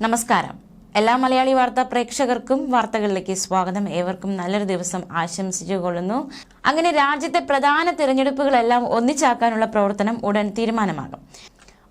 നമസ്കാരം. എല്ലാ മലയാളി വാർത്താ പ്രേക്ഷകർക്കും വാർത്തകളിലേക്ക് സ്വാഗതം. ഏവർക്കും നല്ലൊരു ദിവസം ആശംസിച്ചുകൊള്ളുന്നു. അങ്ങനെ രാജ്യത്തെ പ്രധാന തിരഞ്ഞെടുപ്പുകളെല്ലാം ഒന്നിച്ചാക്കാനുള്ള പ്രവർത്തനം ഉടൻ തീരുമാനമാകും.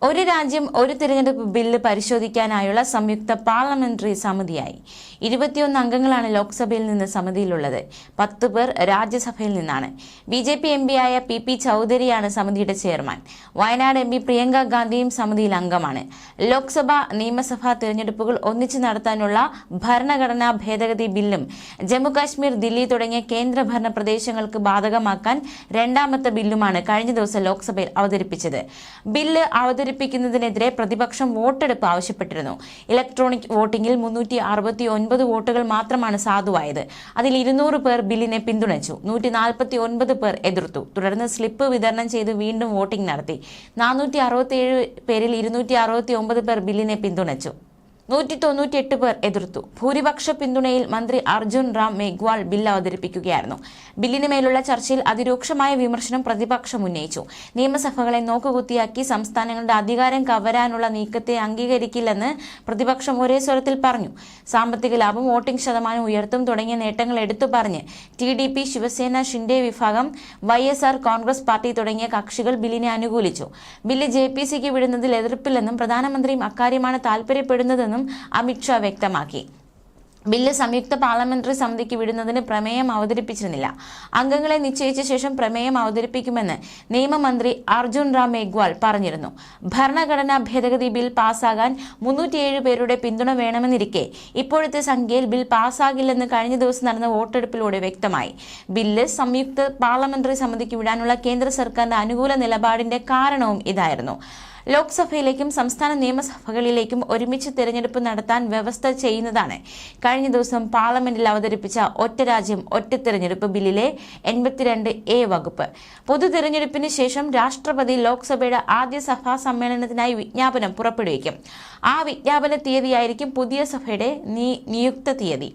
ഒരു രാജ്യം ഒരു തിരഞ്ഞെടുപ്പ് ബില്ല് പരിശോധിക്കാനായുള്ള സംയുക്ത പാർലമെന്ററി സമിതിയായി. ഇരുപത്തിയൊന്ന് അംഗങ്ങളാണ് ലോക്സഭയിൽ നിന്ന് സമിതിയിലുള്ളത്. പത്ത് പേർ രാജ്യസഭയിൽ നിന്നാണ്. ബി ജെ പി എം പിയായ പി പി ചൌധരിയാണ് സമിതിയുടെ chairman. Wayanad M P Priyanka ഗാന്ധിയും സമിതിയിൽ അംഗമാണ്. ലോക്സഭ നിയമസഭാ തിരഞ്ഞെടുപ്പുകൾ ഒന്നിച്ചു നടത്താനുള്ള ഭരണഘടനാ ഭേദഗതി ബില്ലും ജമ്മുകാശ്മീർ ദില്ലി തുടങ്ങിയ കേന്ദ്രഭരണ പ്രദേശങ്ങൾക്ക് ബാധകമാക്കാൻ രണ്ടാമത്തെ ബില്ലുമാണ് കഴിഞ്ഞ ദിവസം ലോക്സഭയിൽ അവതരിപ്പിച്ചത്. ബില്ല് അവതരിപ്പിക്കുന്നതിനെതിരെ പ്രതിപക്ഷം വോട്ടെടുപ്പ് ആവശ്യപ്പെട്ടിരുന്നു. ഇലക്ട്രോണിക് വോട്ടിംഗിൽ മുന്നൂറ്റി അറുപത്തി ഒൻപത് വോട്ടുകൾ മാത്രമാണ് സാധുവായത്. അതിൽ ഇരുന്നൂറ് പേർ ബില്ലിനെ പിന്തുണച്ചു. നൂറ്റി നാൽപ്പത്തി ഒൻപത് പേർ എതിർത്തു. തുടർന്ന് സ്ലിപ്പ് വിതരണം ചെയ്ത് വീണ്ടും വോട്ടിംഗ് നടത്തി. നാനൂറ്റി അറുപത്തിയേഴ് പേരിൽ ഇരുന്നൂറ്റി അറുപത്തി ഒമ്പത് പേർ ബില്ലിനെ പിന്തുണച്ചു. നൂറ്റി തൊണ്ണൂറ്റിയെട്ട് പേർ എതിർത്തു. ഭൂരിപക്ഷ പിന്തുണയിൽ മന്ത്രി അർജുൻ റാം മേഘ്വാൾ ബില്ല് അവതരിപ്പിക്കുകയായിരുന്നു. ബില്ലിന് മേലുള്ള ചർച്ചയിൽ അതിരൂക്ഷമായ വിമർശനം പ്രതിപക്ഷം ഉന്നയിച്ചു. നിയമസഭകളെ നോക്കുകുത്തിയാക്കി സംസ്ഥാനങ്ങളുടെ അധികാരം കവരാനുള്ള നീക്കത്തെ അംഗീകരിക്കില്ലെന്ന് പ്രതിപക്ഷം ഒരേ സ്വരത്തിൽ പറഞ്ഞു. സാമ്പത്തിക ലാഭം വോട്ടിംഗ് ശതമാനം ഉയർത്തും തുടങ്ങിയ നേട്ടങ്ങൾ എടുത്തു പറഞ്ഞ് T D P Shiv Sena Shinde വിഭാഗം Y S R Congress party തുടങ്ങിയ കക്ഷികൾ ബില്ലിനെ അനുകൂലിച്ചു. ബില്ല് ജെ പി സിക്ക് വിടുന്നതിൽ എതിർപ്പില്ലെന്നും പ്രധാനമന്ത്രിയും അക്കാര്യമാണ് താൽപര്യപ്പെടുന്നതെന്നും അമിത്ഷാ വ്യക്തമാക്കി. ബില്ല് സംയുക്ത പാർലമെന്ററി സമിതിക്ക് വിടുന്നതിന് പ്രമേയം അവതരിപ്പിച്ചിരുന്നില്ല. അംഗങ്ങളെ നിശ്ചയിച്ച ശേഷം പ്രമേയം അവതരിപ്പിക്കുമെന്ന് നിയമമന്ത്രി അർജുൻ റാം മേഘ്വാൾ പറഞ്ഞിരുന്നു. ഭരണഘടനാ ഭേദഗതി ബിൽ പാസ്സാകാൻ മുന്നൂറ്റിയേഴ് പേരുടെ പിന്തുണ വേണമെന്നിരിക്കെ ഇപ്പോഴത്തെ സംഖ്യയിൽ ബിൽ പാസ്സാകില്ലെന്ന് കഴിഞ്ഞ ദിവസം നടന്ന വോട്ടെടുപ്പിലൂടെ വ്യക്തമായി. ബില്ല് സംയുക്ത പാർലമെന്ററി സമിതിക്ക് വിടാനുള്ള കേന്ദ്ര സർക്കാരിന്റെ അനുകൂല നിലപാടിന്റെ കാരണവും ഇതായിരുന്നു. ലോക്സഭയിലേക്കും സംസ്ഥാന നിയമസഭകളിലേക്കും ഒരുമിച്ച് തിരഞ്ഞെടുപ്പ് നടത്താൻ വ്യവസ്ഥ ചെയ്യുന്നതാണ്. കഴിഞ്ഞ ദിവസം പാർലമെന്റിൽ അവതരിപ്പിച്ച ഒറ്റ രാജ്യം ഒറ്റ തിരഞ്ഞെടുപ്പ് ബില്ലിലെ എൺപത്തിരണ്ട് എ വകുപ്പ്. പൊതു തിരഞ്ഞെടുപ്പിന് ശേഷം രാഷ്ട്രപതി ലോക്സഭയുടെ ആദ്യ സഭാ സമ്മേളനത്തിനായി വിജ്ഞാപനം പുറപ്പെടുവിക്കും. ആ വിജ്ഞാപന തീയതിയായിരിക്കും പുതിയ സഭയുടെ നിയുക്ത തീയതി.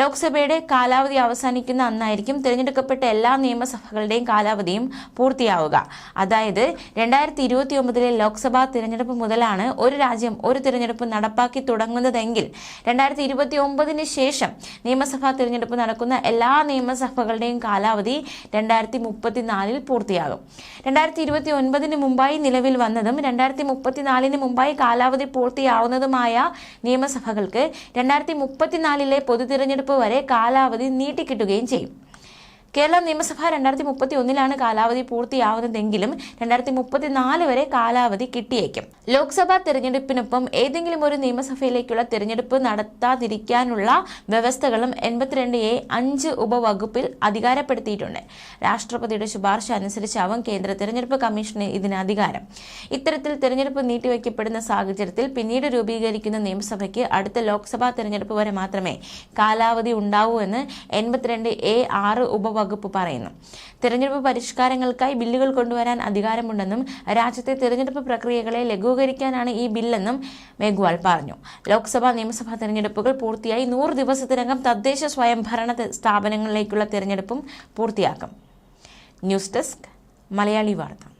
ലോക്സഭയുടെ കാലാവധി അവസാനിക്കുന്ന അന്നായിരിക്കും തിരഞ്ഞെടുക്കപ്പെട്ട എല്ലാ നിയമസഭകളുടെയും കാലാവധിയും പൂർത്തിയാവുക. അതായത് രണ്ടായിരത്തി ഇരുപത്തി ഒമ്പതിലെ ലോക്സഭാ തിരഞ്ഞെടുപ്പ് മുതലാണ് ഒരു രാജ്യം ഒരു തിരഞ്ഞെടുപ്പ് നടപ്പാക്കി തുടങ്ങുന്നതെങ്കിൽ രണ്ടായിരത്തി ഇരുപത്തി ഒമ്പതിന് ശേഷം നിയമസഭാ തിരഞ്ഞെടുപ്പ് നടക്കുന്ന എല്ലാ നിയമസഭകളുടെയും കാലാവധി രണ്ടായിരത്തി മുപ്പത്തിനാലിൽ പൂർത്തിയാകും. രണ്ടായിരത്തി ഇരുപത്തി ഒൻപതിന് മുമ്പായി നിലവിൽ വന്നതും രണ്ടായിരത്തി മുപ്പത്തിനാലിന് മുമ്പായി കാലാവധി പൂർത്തിയാവുന്നതുമായ നിയമസഭകൾക്ക് രണ്ടായിരത്തി മുപ്പത്തിനാലിലെ പൊതു തിരഞ്ഞെടുപ്പ് വരെ കാലാവധി നീട്ടിക്കിട്ടുകയും ചെയ്യും. കേരള നിയമസഭ രണ്ടായിരത്തി മുപ്പത്തി ഒന്നിലാണ് കാലാവധി പൂർത്തിയാവുന്നതെങ്കിലും രണ്ടായിരത്തി മുപ്പത്തിനാല് വരെ കാലാവധി കിട്ടിയേക്കും. ലോക്സഭാ തെരഞ്ഞെടുപ്പിനൊപ്പം ഏതെങ്കിലും ഒരു നിയമസഭയിലേക്കുള്ള തെരഞ്ഞെടുപ്പ് നടത്താതിരിക്കാനുള്ള വ്യവസ്ഥകളും എൺപത്തിരണ്ട് എ അഞ്ച് ഉപവകുപ്പിൽ അധികാരപ്പെടുത്തിയിട്ടുണ്ട്. രാഷ്ട്രപതിയുടെ ശുപാർശ അനുസരിച്ചാവും കേന്ദ്ര തെരഞ്ഞെടുപ്പ് കമ്മീഷന് ഇതിന് അധികാരം. ഇത്തരത്തിൽ തെരഞ്ഞെടുപ്പ് നീട്ടിവെക്കപ്പെടുന്ന സാഹചര്യത്തിൽ പിന്നീട് രൂപീകരിക്കുന്ന നിയമസഭയ്ക്ക് അടുത്ത ലോക്സഭാ തെരഞ്ഞെടുപ്പ് വരെ മാത്രമേ കാലാവധി ഉണ്ടാവൂ എന്ന് എൺപത്തിരണ്ട് എ ആറ് ഉപവകുപ്പ് വകുപ്പ് പറയുന്നു. തെരഞ്ഞെടുപ്പ് പരിഷ്കാരങ്ങൾക്കായി ബില്ലുകൾ കൊണ്ടുവരാൻ അധികാരമുണ്ടെന്നും രാജ്യത്തെ തെരഞ്ഞെടുപ്പ് പ്രക്രിയകളെ ലഘൂകരിക്കാനാണ് ഈ ബില്ലെന്നും മേഘ്വാൾ പറഞ്ഞു. ലോക്സഭാ നിയമസഭാ തെരഞ്ഞെടുപ്പുകൾ പൂർത്തിയായി നൂറ് ദിവസത്തിനകം തദ്ദേശ സ്വയംഭരണ സ്ഥാപനങ്ങളിലേക്കുള്ള തെരഞ്ഞെടുപ്പും പൂർത്തിയാക്കും. ന്യൂസ് ഡെസ്ക് മലയാളി വാർത്ത.